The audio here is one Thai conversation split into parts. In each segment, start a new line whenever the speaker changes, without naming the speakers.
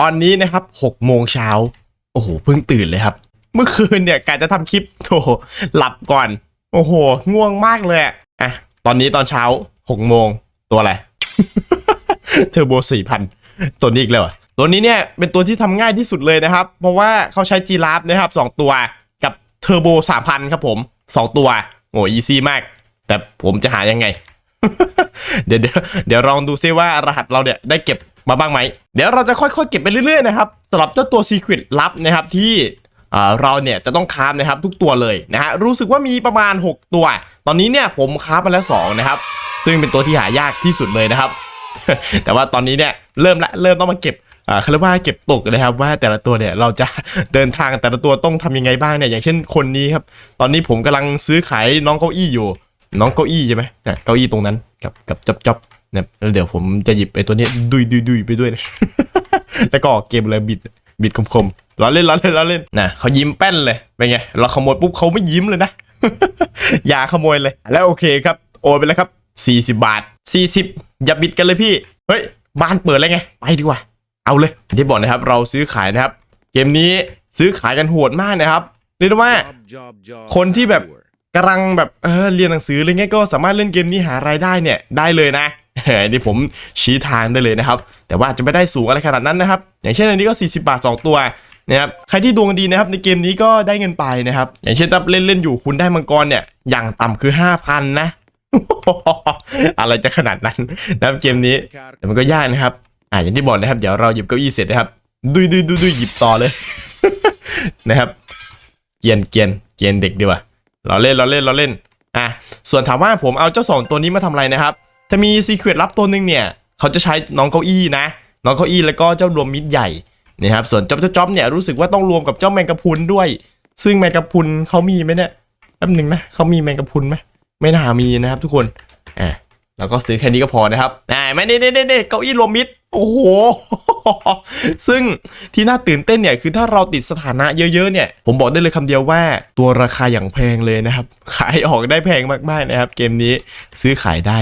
ตอนนี้นะครับ6โมงเช้าโอ้โหเพิ่งตื่นเลยครับ เมื่อคืนเนี่ยกะจะทำคลิปโถหลับก่อน โอ้โห ง่วงมากเลยอะอะตอนนี้ตอนเช้า6โมงตัวอะไรเทอร์โบ4,000ตัวนี้อีกแล้วตัวนี้เนี่ยเป็นตัวที่ทำง่ายที่สุดเลยนะครับ เพราะว่าเขาใช้จีราฟนะครับ2ตัวกับเทอร์โบ3,000ครับผม2ตัวโอ้อีซี่มาก แต่ผมจะหายังไง เดี๋ยวเดี๋ยวลองดูซิว่ารหัสเราเนี่ยได้เก็บมาบ้างไหม เดี๋ยวเราจะค่อยๆเก็บไปเรื่อยๆนะครับสำหรับเจ้าตัว Secret ลับนะครับที่เราเนี่ยจะต้องคราฟนะครับทุกตัวเลยนะฮะรู้สึกว่ามีประมาณ 6 ตัว ตอนนี้เนี่ยผมคราฟมาแล้ว2นะครับซึ่งเป็นตัวที่หายากที่สุดเลยนะครับ แต่ว่าตอนนี้เนี่ยเริ่มละเริ่มต้องมาเก็บอ่าเขาเรียกว่าเก็บตกนะครับว่าแต่ละตัวเนี่ยเราจะเดินทางแต่ละตัวต้องทำยังไงบ้างเนี่ยอย่างเช่นคนนี้ครับตอนนี้ผมกำลังซื้อขายน้องเก้าอี้อยู่ น้องเก้าอี้ใช่ไหมเนี่ยเก้าอี้ตรงนั้นกับกับจับจับเนี่ยแล้วเดี๋ยวผมจะหยิบไอ้ตัวนี้ดุยดุยดุยไปด้วยนะแล้วก็เกมเลยบิดบิดคมๆล้อเล่นล้อเล่นล้อเล่นนะเขายิ้มแป้นเลยเป็นไงเราขโมยปุ๊บเขาไม่ยิ้มเลยนะอย่าขโมยเลย แล้วโอเคครับโอนไปแล้วครับ 40 บาท 40 อย่าบิดกันเลยพี่ เฮ้ย บ้านเปิดแล้วไง ไปดีกว่า เอาเลยที่บอกนะครับ เราซื้อขายนะครับ เกมนี้ซื้อขายกันโหดมากนะครับเรียกได้ว่า คนที่แบบ กำลังแบบเออเรียนหนังสืออะไรเงี้ยก็สามารถเล่นเกมนี้หารายได้เนี่ยได้เลยนะนนี้ผมชี้ทางได้เลยนะครับ แต่ว่าจะไม่ได้สูงอะไรขนาดนั้นนะครับ อย่างเช่นอันนี้ก็ 40 บาท 2 ตัวนะครับใครที่ดวงดีนะครับในเกมนี้ก็ได้เงินไปนะครับ อย่างเช่นถ้าเล่นเล่นอยู่คุณได้มังกรเนี่ยอย่างต่ำคือ 5,000 นะ อะไรจะขนาดนั้นนะเกมนี้แต่มันก็ยากนะครับอ่าอย่างที่บอกนะครับ เดี๋ยวเราหยิบเก้าอี้เสร็จนะครับดุยดุยดุยดุยหยิบต่อเลยนะครับ เกียนเกียนเกียนเด็กดีกว่า เราเล่นเราเล่นเราเล่นอะส่วนถามว่าผมเอาเจ้าสองตัวนี้มาทำอะไรนะครับถ้ามีซีเครตลับตัวหนึ่งเนี่ยเขาจะใช้น้องเก้าอี้นะ น้องเก้าอี้แล้วก็เจ้ารวมมิดใหญ่นะครับส่วนจ๊อบจ๊อบเนี่ยรู้สึกว่าต้องรวมกับเจ้าแมงกะพุนด้วย ซึ่งแมงกะพุนเขามีไหมเนี่ยแป๊บหนึ่งนะเขามีแมงกะพุนไหมไม่น่ามีนะครับทุกคนอะ แล้วก็ซื้อแค่นี้ก็พอนะครับอ่าไม่เน่เน่เน่เก้าอี้รวมมิดโอ้โห ซึ่งที่น่าตื่นเต้นเนี่ยคือถ้าเราติดสถานะเยอะๆเนี่ย ผมบอกได้เลยคำเดียวว่าตัวราคาอย่างแพงเลยนะครับ ขายออกได้แพงมากๆนะครับ เกมนี้ซื้อขายได้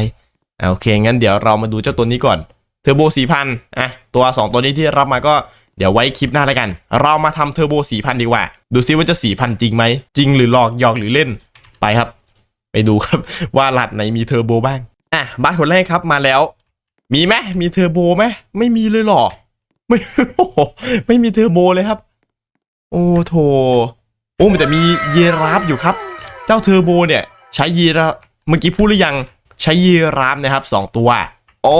โอเค งั้นเดี๋ยวเรามาดูเจ้าตัวนี้ก่อนเทอร์โบ4,000อะตัว 2 ตัวนี้ที่รับมาก็เดี๋ยวไว้คลิปหน้าแล้วกัน เรามาทำเทอร์โบ4,000ดีกว่า ดูซิว่าจะ4,000จริงไหม จริงหรือหลอกหยอกหรือเล่นไปครับ ไปดูครับว่าหลัดไหนมีเทอร์โบบ้าง อะบ้านคนแรกครับมาแล้ว มีไหมมีเทอร์โบไหมไม่มีเลยหรอไม่โอ้ไม่มีเทอร์โบเลยครับ โอ้โถโอ้แต่มีเยราฟอยู่ครับ เจ้าเทอร์โบเนี่ย ใช้เยราเมื่อกี้พูดหรือยังใช้เยราฟนะครับสองตัว โอ้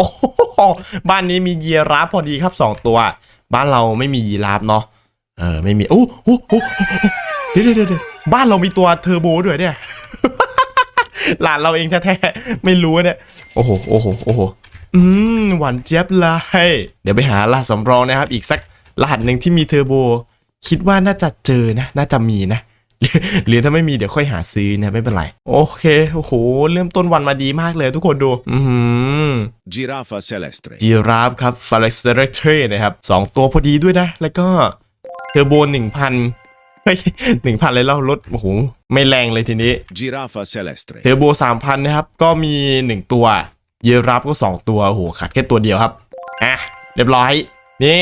บ้านนี้มีเยราฟพอดีครับสองตัว บ้านเราไม่มียีราฟเนาะเออไม่มีโอ้โหโอ้โหเดี๋ยวเดี๋ยวเดี๋ยวบ้านเรามีตัวเทอร์โบด้วยเนี่ย หลานเราเองแท้ๆ ไม่รู้เนี่ย โอ้โห โอ้โห โอ้โห อืม หวานเจี๊ยบเลย เดี๋ยวไปหารหัสสำรองนะครับ อีกสักรหัสหนึ่งที่มีเทอร์โบ คิดว่าน่าจะเจอนะ น่าจะมีนะ หรือหรือถ้าไม่มีเดี๋ยวค่อยหาซื้อนะ ไม่เป็นไร โอเค โอ้โห เริ่มต้นวันมาดีมากเลยทุกคนดู อืม
Giraffa celestre.
จีราฟครับฟาเล็กซ์เรเทรนะครับสองตัวพอดีด้วยนะ แล้วก็เทอร์โบหนึ่งพัน เฮ้ยหนึ่งพันเลยแล้วรถโอ้โหไม่แรงเลยทีนี้
Giraffa celestre.
เทอร์โบสามพันนะครับ ก็มี1ตัว เยรับก็2ตัวโอ้โหขาดแค่ตัวเดียวครับอะเรียบร้อย นี่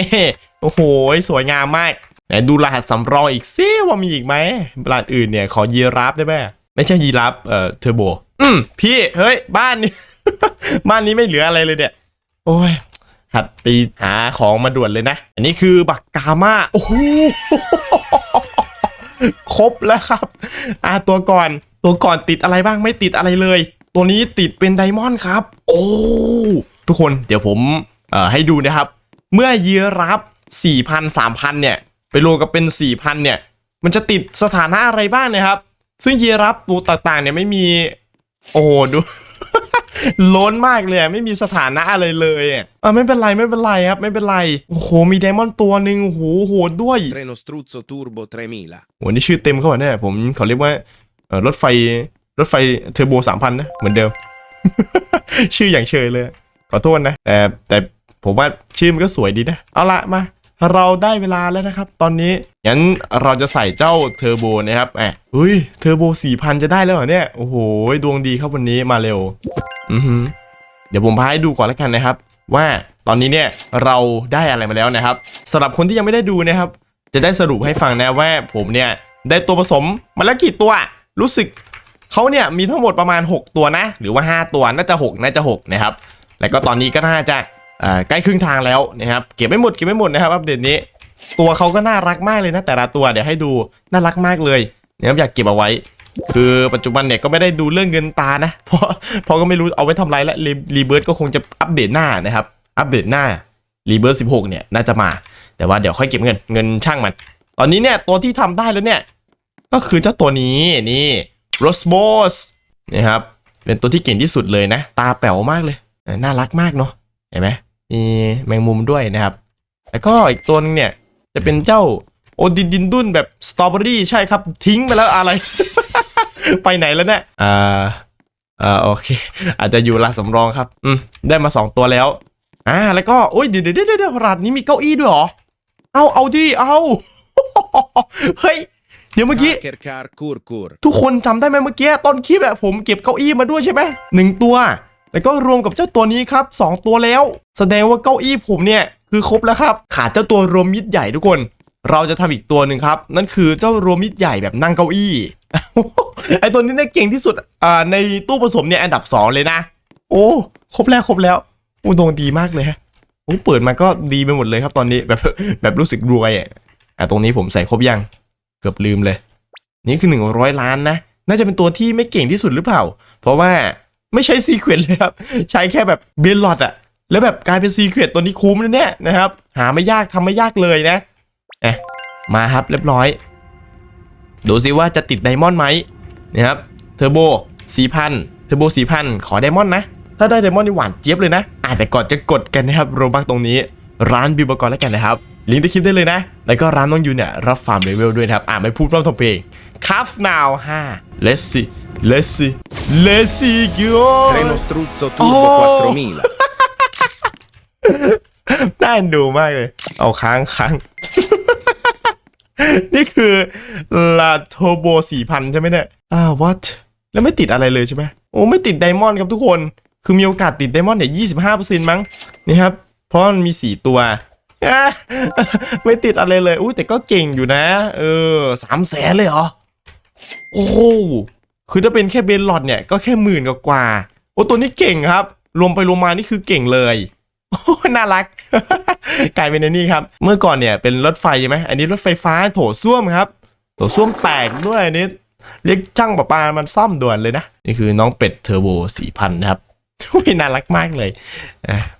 โอ้โหสวยงามมากไหนดูรหัสสำรองอีกซิว่ามีอีกไหมรหัสอื่นเนี่ยขอเยรับได้ไหมไม่ใช่ยีรับเอ่อเทอร์โบอืมพี่เฮ้ยบ้านนี้ บ้านนี้ไม่เหลืออะไรเลยเนี่ย โอ้ยหัดไปหาของมาด่วนเลยนะ อันนี้คือบักกามาโอ้โห ครบแล้วครับ อ่าตัวก่อนตัวก่อนติดอะไรบ้างไม่ติดอะไรเลย ตัวนี้ติดเป็นไดมอนด์ครับ โอ้ทุกคนเดี๋ยวผมเอ่อให้ดูนะครับ เมื่อเยียรับ 4,000 3,000 เนี่ย ไปรวมกับเป็น 4,000 เนี่ย มันจะติดสถานะอะไรบ้างนะครับ ซึ่งเยียรับตัวต่างๆเนี่ยไม่มี โอ้โหดู ล้นมากเลยอะไม่มีสถานะอะไรเลยอะอะไม่เป็นไรไม่เป็นไรครับ ไม่เป็นไร โอ้โห มีไดมอนด์ตัวหนึ่งโอ้โหโหดด้วย
Treno struzzo turbo 3000.
โหนี่ชื่อเต็มเขาเหรอเนี่ย ผมเขาเรียกว่าเอ่อรถไฟรถไฟเทอร์โบสามพันนะ เหมือนเดิม ชื่ออย่างเชยเลย ขอโทษนะ แต่แต่ผมว่าชื่อมันก็สวยดีนะ เอาละมา เราได้เวลาแล้วนะครับ ตอนนี้งั้นเราจะใส่เจ้าเทอร์โบนะครับแหมเฮ้ยเทอร์โบสี่พันจะได้แล้วเหรอเนี่ย โอ้โห ดวงดีครับวันนี้มาเร็วอือหือ เดี๋ยวผมพาให้ดูก่อนแล้วกันนะครับ ว่าตอนนี้เนี่ยเราได้อะไรมาแล้วนะครับสำหรับคนที่ยังไม่ได้ดูนะครับ จะได้สรุปให้ฟังนะว่าผมเนี่ยได้ตัวผสมมาแล้วกี่ตัว รู้สึกเขาเนี่ยมีทั้งหมดประมาณ 6 ตัวนะ หรือว่า 5 ตัวน่าจะ 6 น่าจะ 6 นะครับ แล้วก็ตอนนี้ก็น่าจะใกล้ครึ่งทางแล้วนะครับเก็บไม่หมดเก็บไม่หมดนะครับอัปเดตนี้ ตัวเขาก็น่ารักมากเลยนะแต่ละตัวเดี๋ยวให้ดูน่ารักมากเลยนะครับอยากเก็บเอาไว้ คือปัจจุบันเนี่ยก็ไม่ได้ดูเรื่องเงินตานะ เพราะเพราะก็ไม่รู้เอาไว้ทำไรและรีเบิร์ก็คงจะอัปเดตหน้านะครับ อัปเดตหน้ารีเบิร์สิบหกเนี่ยน่าจะมา แต่ว่าเดี๋ยวค่อยเก็บเงินเงินช่างมัน ตอนนี้เนี่ยตัวที่ทำได้แล้วเนี่ย ก็คือเจ้าตัวนี้นี่โรสโบสนะครับเป็นตัวที่เก่งที่สุดเลยนะ ตาแป๋วมากเลย น่ารักมากเนาะเห็นไหมมีแมงมุมด้วยนะครับ แล้วก็อีกตัวนึงเนี่ยจะเป็นเจ้าโอดินดินดุนแบบสตรอเบอรี่ใช่ครับทิ้งไปแล้วอะไร ไปไหนแล้วเนี่ยอ่าอ่าโอเค อาจจะอยู่ลาสำรองครับ อืมได้มาสองตัวแล้วอ่าแล้วก็โอ้ยเดี๋ยวเดี๋ยวเดี๋ยวเดี๋ยวร้านนี้มีเก้าอี้ด้วยเหรอ เอาเอาดิเอาเฮ้ยเดี๋ยวเมื่อกี้
Hacker car kur kur.
ทุกคนจำได้ไหมเมื่อกี้ตอนคลิปอะผมเก็บเก้าอี้มาด้วยใช่ไหมหนึ่งตัว แล้วก็รวมกับเจ้าตัวนี้ครับสองตัวแล้ว แสดงว่าเก้าอี้ผมเนี่ยคือครบแล้วครับขาดเจ้าตัวรวมมิตรใหญ่ทุกคน เราจะทำอีกตัวหนึ่งครับ นั่นคือเจ้ารวมมิตรใหญ่แบบนั่งเก้าอี้ ไอตัวนี้เนี่ยเก่งที่สุดอ่าในตู้ผสมเนี่ยอันดับสองเลยนะ โอ้ครบแล้วครบแล้วโอ้ดวงดีมากเลยฮะโอ้เปิดมาก็ดีไปหมดเลยครับตอนนี้แบบแบบรู้สึกรวยอะอะตรงนี้ผมใส่ครบยังเกือบลืมเลย นี่คือ 100 ล้านนะ น่าจะเป็นตัวที่ไม่เก่งที่สุดหรือเปล่า เพราะว่าไม่ใช่ซีเควนเลยครับ ใช้แค่แบบเบลลอดอะแล้วแบบกลายเป็นซีเควนตัวนี้คุ้มนะเนี่ยนะครับ หาไม่ยากทำไม่ยากเลยนะเอะมาครับเรียบร้อย ดูซิว่าจะติดไดมอนด์ไหมนะครับเทอร์โบ4,000เทอร์โบ4,000 ขอไดมอนด์นะ ถ้าได้ไดมอนด์นี่หวานเจี๊ยบเลยนะอะแต่ก่อนจะกดกันนะครับโรบักตรงนี้ร้านบิวบกรแล้วกันนะครับลิงก์ใต้คลิปได้เลยนะ แล้วก็ร้านน้องยูเนี่ยรับฟาร์มเลเวลด้วยนะครับ อ่าไม่พูดพร่ำทำเพลงคัฟนาว5 let's see let's see let's see go
Treno struzzo turbo
Oh.
4000.
น่าเอ็นดูมากเลย เอาค้างค้าง นี่คือลาโทโบ4,000ใช่ไหมเนี่ย อ่า what แล้วไม่ติดอะไรเลยใช่ไหมโอ้ไม่ติดไดมอนด์ครับทุกคน คือมีโอกาสติดไดมอนด์เนี่ย25%มั้ง นี่ครับ เพราะมันมี4ตัว ไม่ติดอะไรเลย อุ้ยแต่ก็เก่งอยู่นะ เออสามแสนเลยเหรอ โอ้คือถ้าเป็นแค่เบนลอดเนี่ยก็แค่หมื่นกว่า โอ้ตัวนี้เก่งครับ รวมไปรวมมานี่คือเก่งเลย น่ารัก กลายเป็นอันนี้ครับ เมื่อก่อนเนี่ยเป็นรถไฟใช่ไหมอันนี้รถไฟฟ้าโถส้วมครับ โถส้วมแตกด้วยอันนี้เรียกช่างประปามันซ่อมด่วนเลยนะ นี่คือน้องเป็ดเทอร์โบ4,000นะครับน่ารักมากเลย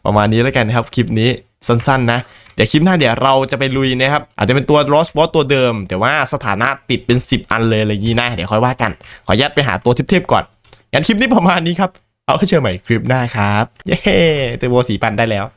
ประมาณนี้แล้วกันนะครับคลิปนี้สั้นๆนะ เดี๋ยวคลิปหน้าเดี๋ยวเราจะไปลุยนะครับ อาจจะเป็นตัว Lost Boss ตัวเดิม แต่ว่าสถานะติดเป็น 10 อันเลยอะไรอย่างนี้นะ เดี๋ยวค่อยว่ากัน ขออนุญาตไปหาตัวเทพๆก่อน งั้นคลิปนี้ประมาณนี้ครับ เอาไว้เจอใหม่คลิปหน้าครับ เย้เตอร์โบสีปันได้แล้ว